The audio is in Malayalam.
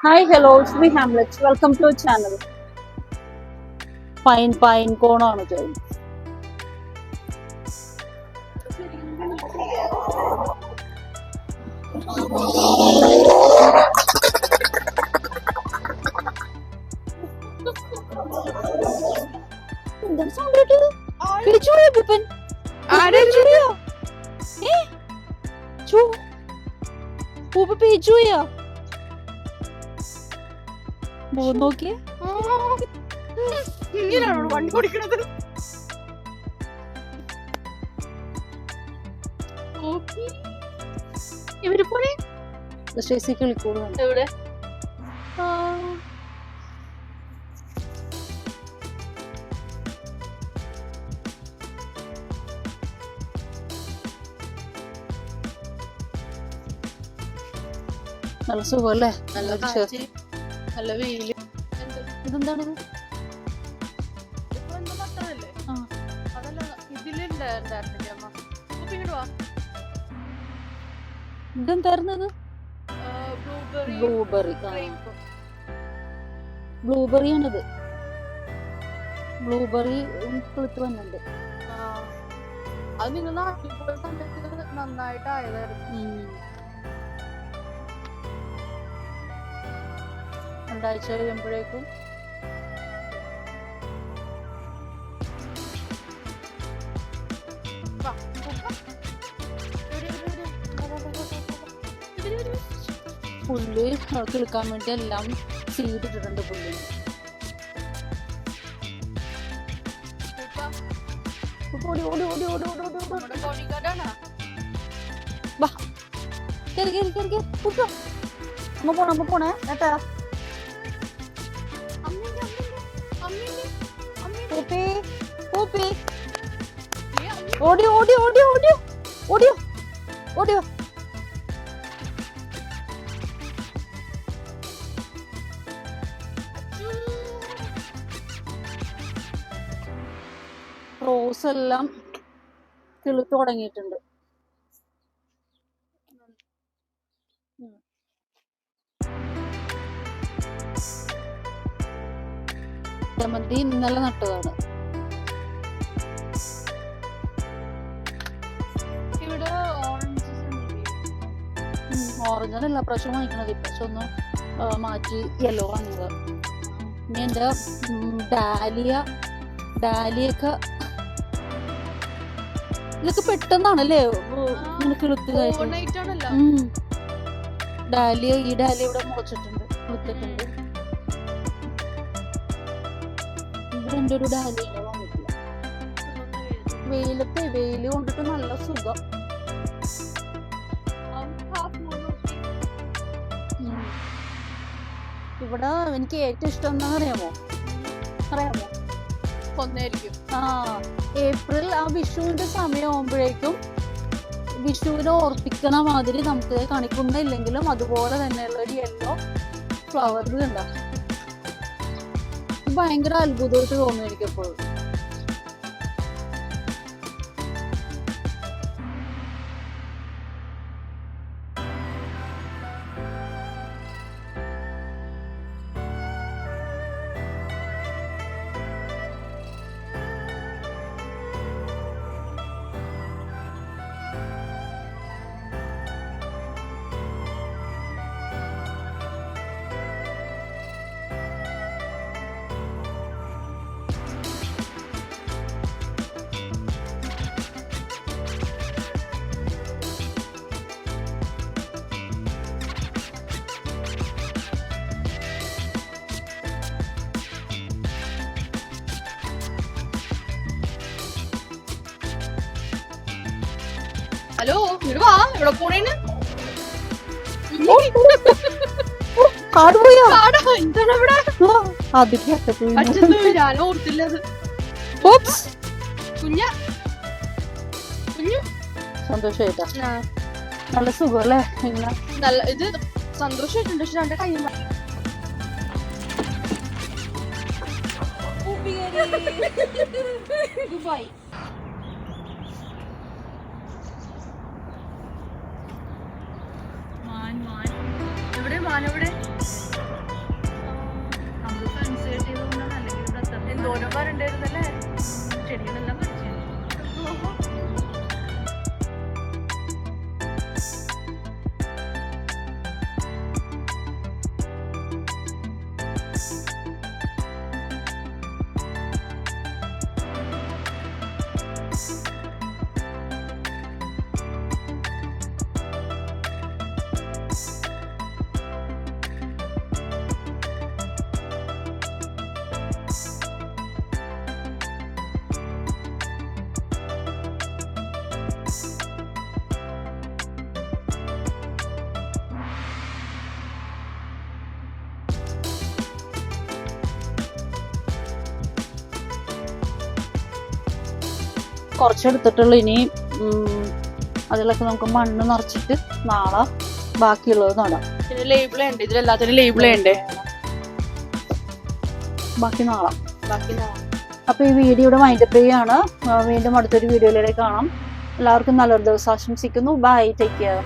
Hi hello it's me Hamlet welcome to channel pine pine കോണാണ് ചെയ്യുന്നത് എന്താണ് sound കേട്ടത്? പിടിച്ചു പോയോ പിപ്പൻ? പിടിച്ചു പോയോ? ഏ? ചോ. പൂപ്പ പിടിച്ചു പോയോ? മുഖം നോക്കിയേ ഇങ്ങനെയാണോ വണ്ടി ഓടിക്കണത് ഇവർ പോലെ സ്റ്റേസി കിളിക്കൂടുന്നുണ്ട് എവിടെ നല്ല സുഖമല്ലേ നല്ല വിശ്വാസം. നല്ല വെയിൽ. ഇതെന്താണ്? ഇതെന്തായിരുന്നത് ബ്ലൂബെറി ബ്ലൂബെറി ആണിത് ബ്ലൂബെറി കിളുത്ത് വന്നുണ്ട് അത് നിങ്ങൾ നാട്ടിൽ ഇവിടെ, കഴിയുമ്പോഴേക്കും. പുല്ല് കിളുക്കാൻ വേണ്ടി എല്ലാം സീഡ് ഇട്ടിട്ടുണ്ട് പുല്ലിന് ഓടി ഓടി ഓടി ഓടി ഓടി ഓടി ഓടി. കേറി കേറി കേറി കുട്ടോ അമ്മ പോണേ പോണേ. ഏട്ടാ പൂപ്പി പൂപ്പി. ഓടി ഓടി ഓടി ഓടി ഓടിയോ ഓടിയോ റോസ് എല്ലാം കിളുത്തു തുടങ്ങിയിട്ടുണ്ട്. ജമന്തി ഇന്നലെ നട്ടതാണ്. ഇവിടെ ഓറഞ്ച് ഓറഞ്ചാണ് എല്ലാ പ്രാവശ്യവും വാങ്ങിക്കണത്. ഇപ്രാവശ്യം ഒന്ന് മാറ്റി യെല്ലോ വാങ്ങിയത്. ഇനി എന്റെ ഡാലിയ ഡാലിയൊക്കെ. ഇതൊക്കെ പെട്ടെന്നാണല്ലേ? ഇങ്ങനെ. ഡാലിയ ഈ ഡാലിയ ഇവിടെ മുളച്ചിട്ടുണ്ട് മുളച്ചിട്ടുണ്ട് ഇവിടെ എന്റെ ഒരു ഡാലിയ വന്നിട്ടില്ല വെയിലത്തെ വെയിൽ കൊണ്ടിട്ട് നല്ല സുഖം. ഇവിടെ എനിക്ക് ഏറ്റവും ഇഷ്ടം എന്താണെന്ന് അറിയാമോ? അറിയാമോ? കൊന്നായിരിക്കും ആ ഏപ്രിൽ ആ വിഷുവിന്റെ സമയമാകുമ്പോഴേക്കും വിഷുവിനെ ഓർപ്പിക്കണ മാതിരി നമുക്ക് കണിക്കുന്നില്ലെങ്കിലും അതുപോലെ തന്നെയുള്ള ഒരു യെല്ലോ ഫ്ലവർ കണ്ട ഭയങ്കര അത്ഭുതമായിട്ട് തോന്നുന്നു എനിക്കെപ്പോഴും ഹലോ ഇവിടെ വാ. ഇവിടെ പോണേന് കാട് പോയോ? ആടാ എന്താണ് ഇവിടെ അതിന്റെ അച്ഛൻ ഞാൻ ഓർത്തില്ല അത്. കുഞ്ഞ. കുഞ്ഞു. സന്തോഷായിട്ടാ. ആ, നല്ല സുഖല്ലേ? ഇങ്ങനെ നല്ല ഇത് സന്തോഷമായിട്ടുണ്ട് പക്ഷെ രണ്ട് കൈ ദുബായ് മാൻ മാൻ കുറച്ചെടുത്തിട്ടുള്ളൂ. ഇനി അതിലൊക്കെ നമുക്ക് മണ്ണ് നിറച്ചിട്ട് നാളെ ബാക്കിയുള്ളത് നടാം. പിന്നെ ലേബിളേ ഉണ്ട് ഇതിലെല്ലാത്തിനും ലേബിളേ ഉണ്ട് ബാക്കി നാളെ. ബാക്കി നാളെ. അപ്പോൾ ഈ വീഡിയോയുടെ മൈൻഡപ്പ് ചെയ്യാണ് വീണ്ടും അടുത്തൊരു വീഡിയോയിലൂടെ കാണാം. എല്ലാവർക്കും നല്ലൊരു ദിവസം ആശംസിക്കുന്നു. Bye take care